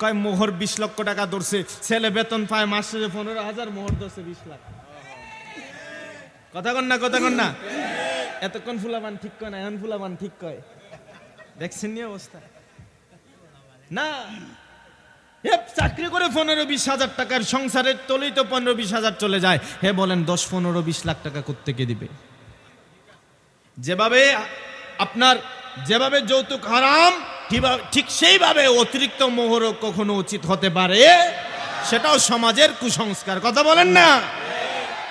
কয় মোহর বিশ লক্ষ টাকা ধরছে? ছেলে বেতন পায় মাসে পনেরো হাজার, মোহর ধরছে বিশ লাখ। কথা কন না, কথা কন না। এতক্ষণ ফুলাবান ঠিক কয় না, এখন ফুলাবান ঠিক কয়। দেখছেন নি অবস্থা? না। চাকরি করে পনেরো বিশ হাজার টাকার সংসারের তলেই তো পনেরো বিশ হাজার চলে যায়। হে বলেন, দশ পনেরো বিশ লাখ টাকা কোত্থেকে দিবে? যেভাবে আপনার, যেভাবে যৌতুক হারাম ঠিক সেইভাবে অতিরিক্ত মোহরও কখনো উচিত হতে পারে? সেটাও সমাজের কুসংস্কার। কথা বলেন না।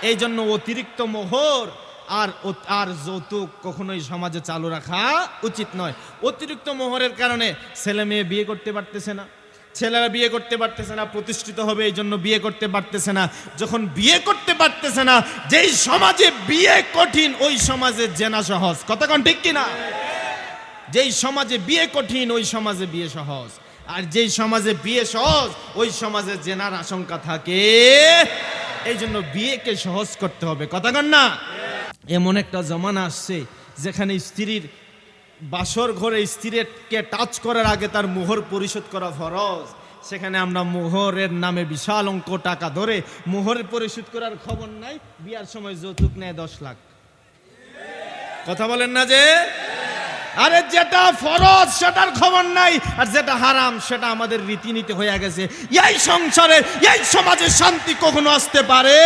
এই জন্য অতিরিক্ত মোহর আর আর যৌতুক কখনোই সমাজে চালু রাখা উচিত নয়। অতিরিক্ত মোহরের কারণে ছেলে মেয়ে বিয়ে করতে পারতেছে না। ছেলেরা বিয়ে করতে পারতেছে না, প্রতিষ্ঠিত হবে এই জন্য বিয়ে করতে পারতেছে না। যখন বিয়ে করতে পারতেছে না, যেই সমাজে বিয়ে কঠিন, ওই সমাজে জেনা সহজ। কথা কোন ঠিক কিনা? যেই সমাজে বিয়ে কঠিন, ওই সমাজে বিয়ে সহজ। আর যেই সমাজে বিয়ে সহজ, ওই সমাজে জেনার আশঙ্কা থাকে। এই জন্য বিয়েকে সহজ করতে হবে। কথা কন না? এমন একটা জমানা আসছে যেখানে স্ত্রীর বাসর ঘরে স্ত্রীকে টাচ করার আগে তার মোহর পরিশোধ করা ফরজ। সেখানে আমরা মোহরের নামে বিশাল অঙ্ক টাকা ধরে মোহরের পরিশোধ করার খবর নাই। বিয়ার সময় যৌতুক নেয় দশ লাখ। কথা বলেন না যে? আরে যেটা ফরজ সেটার খবর নাই, আর যেটা হারাম সেটা আমাদের রীতিনীতি হয়ে গেছে। এই সংসারে, এই সমাজে শান্তি কখনো আসতে পারে?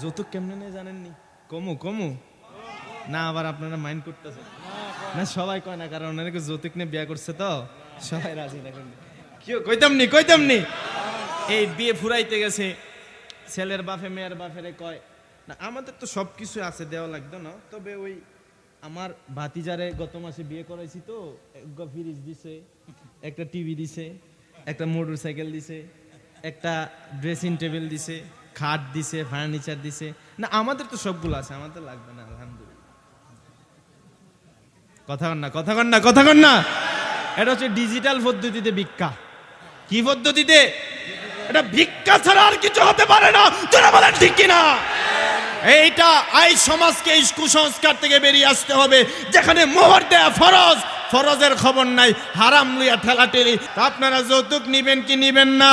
যৌতুক কেমনে নেই জানেননি? কমু কমু। না, আবার আপনারা মাইন্ড করতেছেন। না, সবাই কয় না, কারণ অনেকে যৌতুক নিয়ে বিয়ে করছে তো। সবাই রাজি দেখেন কি কইতাম নি কইতাম নি? এই বিয়ে ফুরাইতে গেছে, ছেলের বাপে, মেয়ের বাপেরে কয় না, আমাদের তো সব কিছু আছে, দেওয়া লাগতো না। তবে ওই আমার ভাতিজারে গত মাসে বিয়ে করাইছি তো একটা ফ্রিজ দিছে, একটা টিভি দিছে, একটা মোটর সাইকেল দিছে, একটা ড্রেসিং টেবিল দিছে, খাট দিছে ফার্নিচার দিছে। না, আমাদের তো সবগুলো আছে, আমাদের লাগবে না, আলহামদুলিল্লাহ। কথা কন না, কথা কন না, কথা কন না। এটা হচ্ছে ডিজিটাল পদ্ধতিতে ভিক্ষা। কি পদ্ধতিতে? এটা ভিক্ষা ছাড়া আর কিছু হতে পারে না। তোরা বলেন, ঠিক কিনা? এইটা আই সমাজকে কুসংস্কার থেকে বেরিয়ে আসতে হবে। যেখানে মোহর দেয়া ফরজ, ফরজের খবর নাই, হারাম লইয়া ঠেলাঠেলি। তা আপনারা যৌতুক নিবেন কি নিবেন না?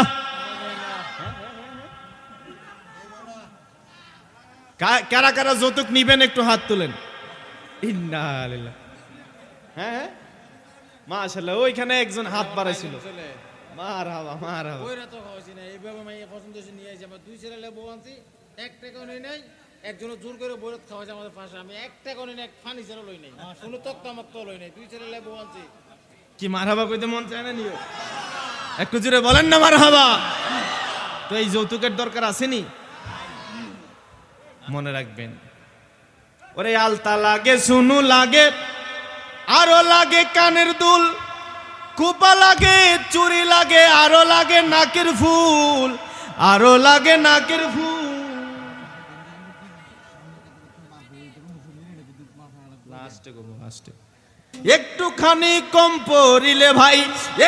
কারা কারা যৌতুক নিবেন, একটু হাত তুলেন। লিল্লাহ। হ্যাঁ মাশাল্লাহ ওইখানে একজন হাত বাড়াইছিল। মার হাবা মার হাবা ওইরা তো খাওয়াছি না পছন্দ নিয়ে দুই ছেলে আনছি, এক নেই নাই। একজনের জোর করে বইরত খাওয়াছে আমাদের পাশে। আমি এক টাকাও নেই এক ফার্নিচারও লই নাই। কোনো তক্তা মক্ত লই নাই। দুই ছেলে লেবু আনছি। কি মার হাবা কইতে মন চায় না নিও? একটু জোরে বলেন না মার হাবা তো এই যৌতুকের দরকার আসেনি মনে রাখবেন। ওরে আলতা লাগে শুনু লাগে আরও লাগে কানের দুল। কুপা লাগে চুরি লাগে আরও লাগে নাকের ফুল। আরও লাগে নাকের ফুল। লাস্টে গো লাস্টে একটুখানি কম পড়িলে ভাই,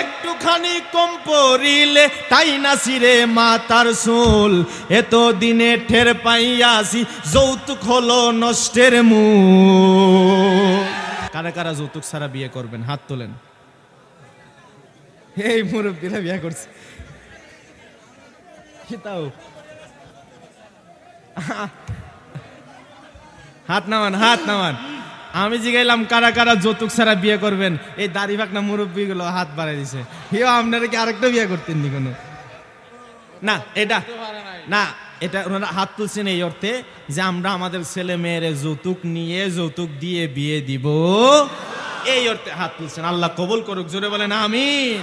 একটুখানি কম পড়িলে, তাই না সিরে মাতার সোল এত দিনে ঠের পাইয়াছি যৌতুক হলো নষ্টের মূল। কারা কারা যৌতুক ছাড়া বিয়ে করবেন? হাত তোলেন। এই মুরব্বীরা বিয়ে করছে। তাও? হাত নামান হাত নামান। আমি জিগাইলাম, কারা কারা যৌতুক ছাড়া বিয়ে করবেন? এই দাড়ি ফাঁকনা মুরব্বী গুলো হাত বাড়াই দিছে। হিও, আপনারা কি আরেকটা বিয়ে করতেন নি কোনো? না, এটা না, এটা ওনারা হাত তুলছেন এই অর্থে যে আমরা আমাদের ছেলে মেয়েরে যৌতুক নিয়ে যৌতুক দিয়ে বিয়ে দিব। এই অর্থে হাত তুলছেন। আল্লাহ কবুল করুক, জোরে বলেন, আমিন।